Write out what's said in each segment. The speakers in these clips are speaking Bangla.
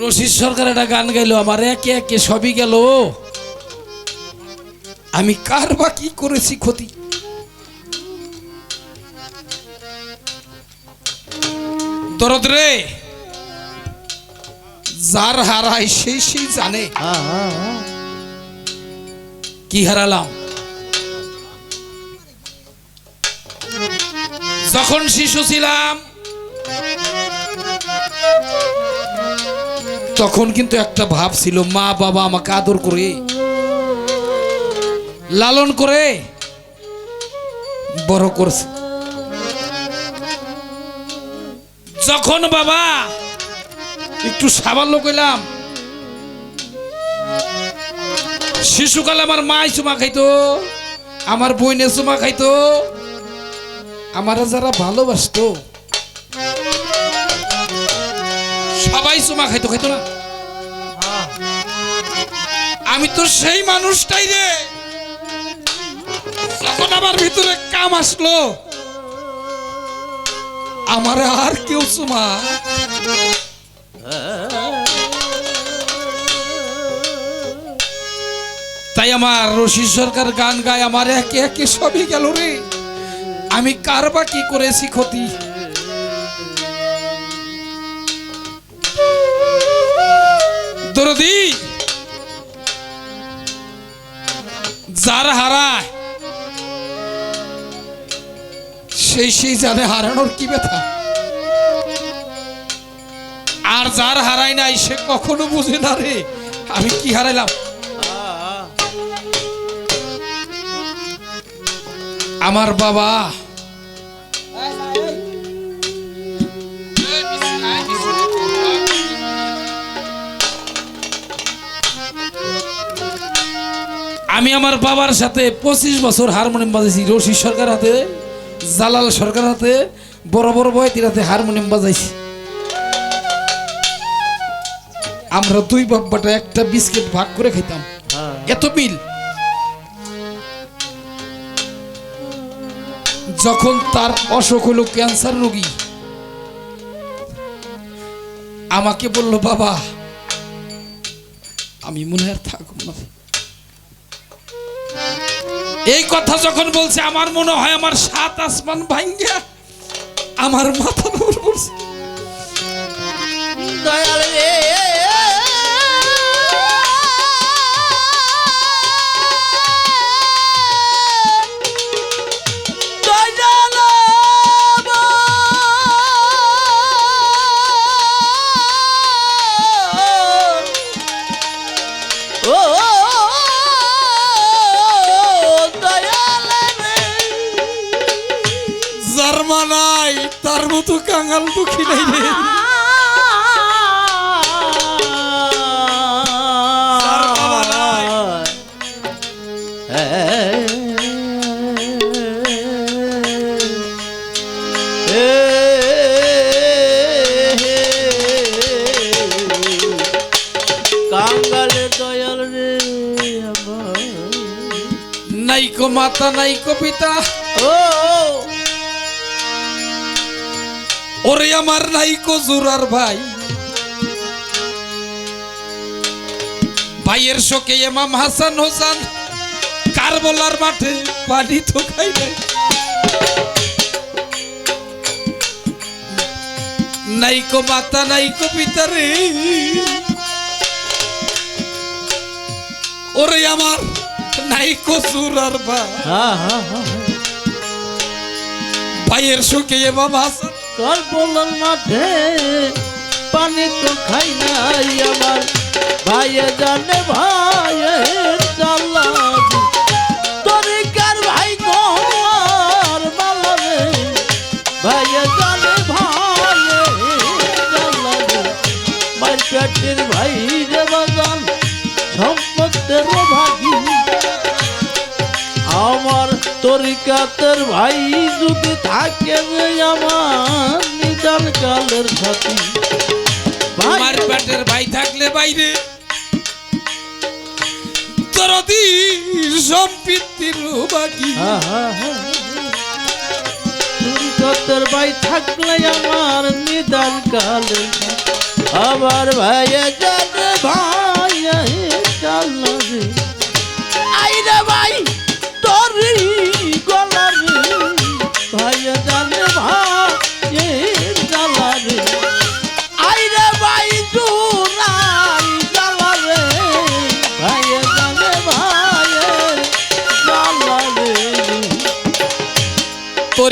রশিদ সরকার একটা গান গাইলো, আমার একে একে সবই গেল। আমি কার বা কি করেছি ক্ষতি? দরদ রে, যার হারায় সেই সেই জানে। কি হারালাম? যখন শিশু ছিলাম তখন কিন্তু একটা ভাব ছিল, মা, বাবা, আমাকে আদর করে, লালন করে, বড় করছে। যখন বাবা একটু সাবাল্য কইলাম, শিশুকালে আমার মাই চুমা খাইতো, আমার বইনে চুমা খাইতো, আমার যারা ভালোবাসতো, সবাই চুমা খাইতো খাইতো না? আমি তো সেই মানুষটাই রে। যখন আমার ভিতরে কাম আসলো, আমার আর কেউ চুমা। তাই আমার রশি সরকার গান গায়, আমার একে একে সবই গেল রে। আমি কার বা কি করেছি ক্ষতি? দরদি যার হারায় সেই সেই জানে হারানোর কি ব্যথা? আর যার হারাই নাই, সে কখনো বুঝে না রে আমি কি হারাইলাম আমার বাবা আমি আমার বাবার সাথে পঁচিশ বছর হারমোনিয়াম বাজাইছি রশি সরকার হাতে জালাল সরকার হাতে বড় বড় বয়তির হাতে হারমোনিয়াম বাজাইছি। আমরা দুই বাব্বাটা একটা বিস্কিট ভাগ করে খাইতাম। এত মিল। যখন তার অসুখ হলো ক্যান্সার রোগী আমাকে বলল বাবা আমি মনে হয় আর থাকব না। এই কথা যখন বলছে, আমার মনে হয় আমার সাত আসমান ভাঙ্গা, আমার মাথা দয়াল রে। কাঙাল দুঃখী নাই রে। কাঙ্গাল দয়াল রে আমার। নাইকো মাতা নাইকো পিতা। ও ওরে আমার নাইকো জোরার ভাই। ভাইয়ের শোকে এমাম হাসান হোসেন কারবলার মাঠে পানি তো খাই নাই। নাইকো মাতা নাইকো পিতা রে। ওরে আমার নাইকো জোরার ভাই। হা হা হা ভাইয়ের শোকে এমাম হাসান কারবলার মাঠে পানি তো খাই নাই আমার। ভাইয়ে জানে ভাইয়ের জ্বালা তরিকার ভাই গোয়ার মালা রে? ভাইয়ে জানে ভাইয়ের জ্বালা রে মার পেটের ভাই তরিকাতের ভাই যদি থাকে আমার কালের সাথী আমার পেটের ভাই থাকলে বাইরে দরদি বাকি। তরিকাতের ভাই থাকলে আমার নিদান কালের সাথী। আমার ভাইয়ে জানে ভাইয়ে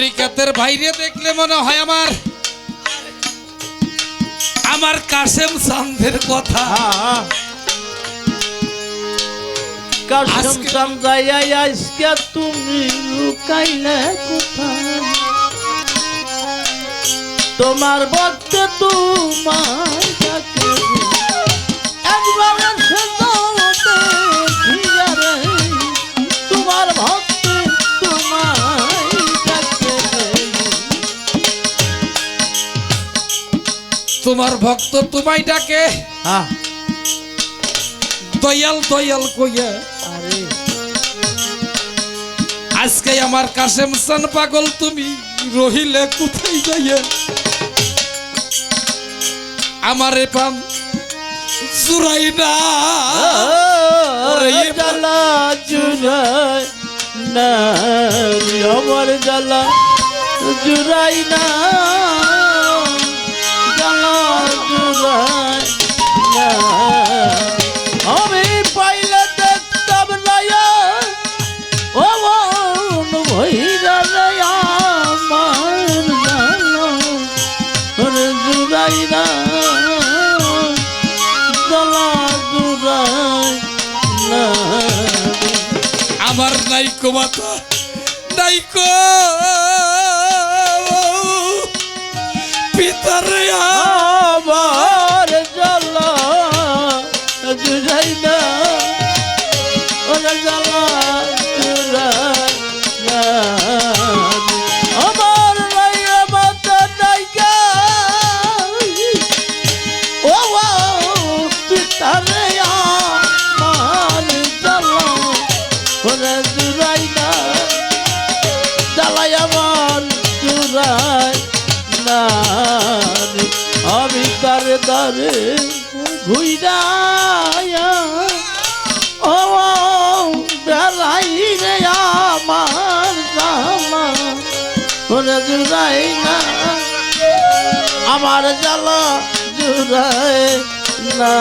তরিকাতের বাইরে দেখলে মনে হয় আমার আমার কাশেম চান্দের কথা। কাশম আজকে- আজকে তুমি লুকাইলে কোথায়? তোমার ভক্ত তোমার একবার তোমার ভক্ত তোমায় ডাকে। হ্যাঁ। দয়াল দয়াল কইয়া আরে। আজকে আমার কাশেম চান পাগল তুমি রহিলে কোথায় যাইয়া? আমারে পান জুরাই না। জ্বালা জুড়াই না আমার জ্বালা জুড়াই না। ওরে জুড়াই না জ্বালাই আমার জুড়াই না আমি তারে তারে ঘুইরায়া ও বেলাই রে আমার জামা। ওরে না, আমার জ্বালা জুড়াই না।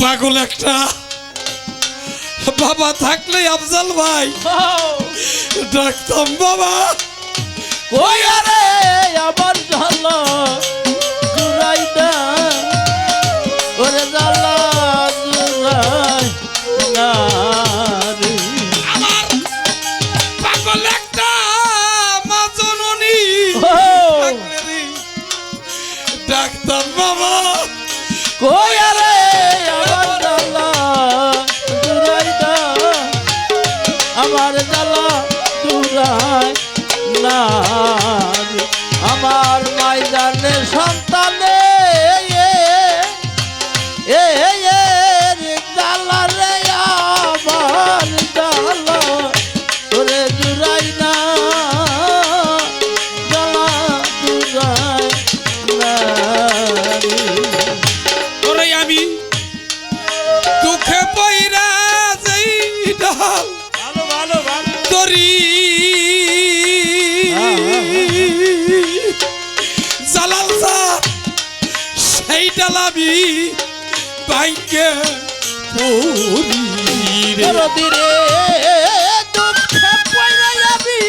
পাগল একটা। বাবা থাকলে আফজল ভাই। ডাকতাম বাবা কই আরে আমার জ্বালা জালাল সাহ সেই ডাল আমি বাইকে রে দুঃখে পয়রা যাবি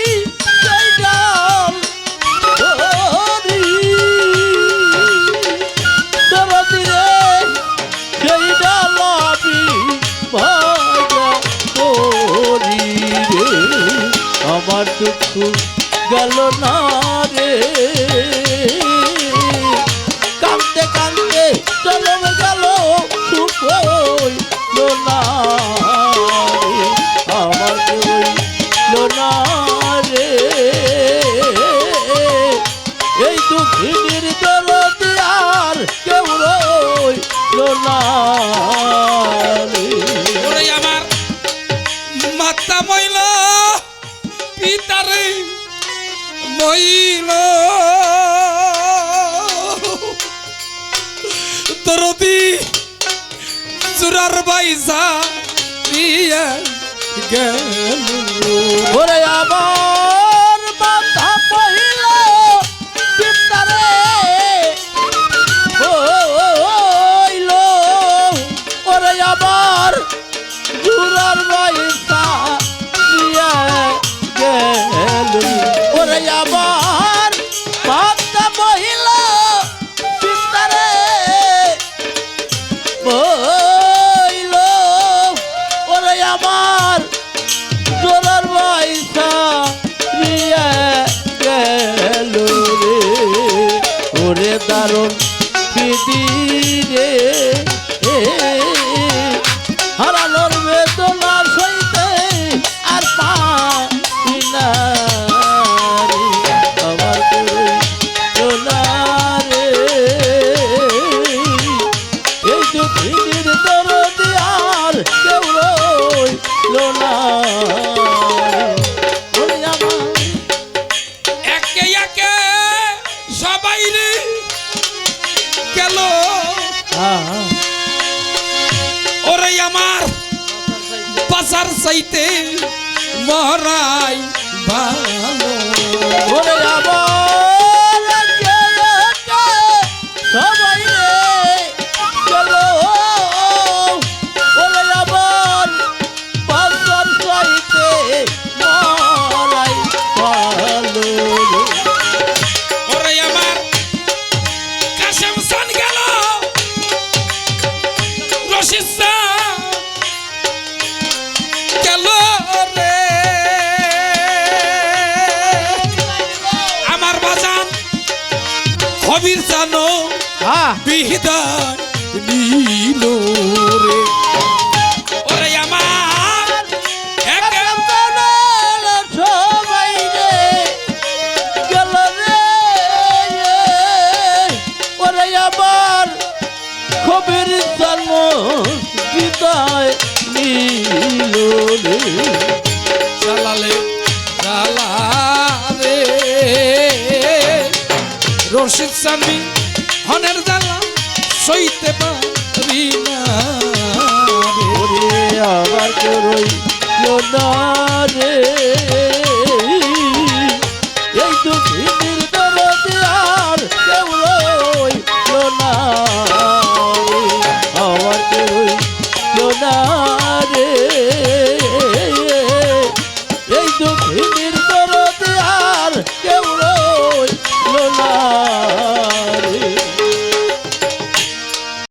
আমার দুঃখ গেল না রে। কাঁদতে কাঁদতে না। আমার হইল না রে এই দুঃখিনীর দরদি আর কেউ রইল না পয়সা দিয়ে গেল। ওরে আবার আমার জোলার পয়সা নিয়ে গেল রে। ওরে দারুণ। বিদায় নীল রে। ওরে আমার সবাই রে গেল রে। ওরে আমার খবির জন্ম বিদায় নীল রে। চালালে চালা রশিদ সামি, হনের সইতে পারি না আমার রইল রে।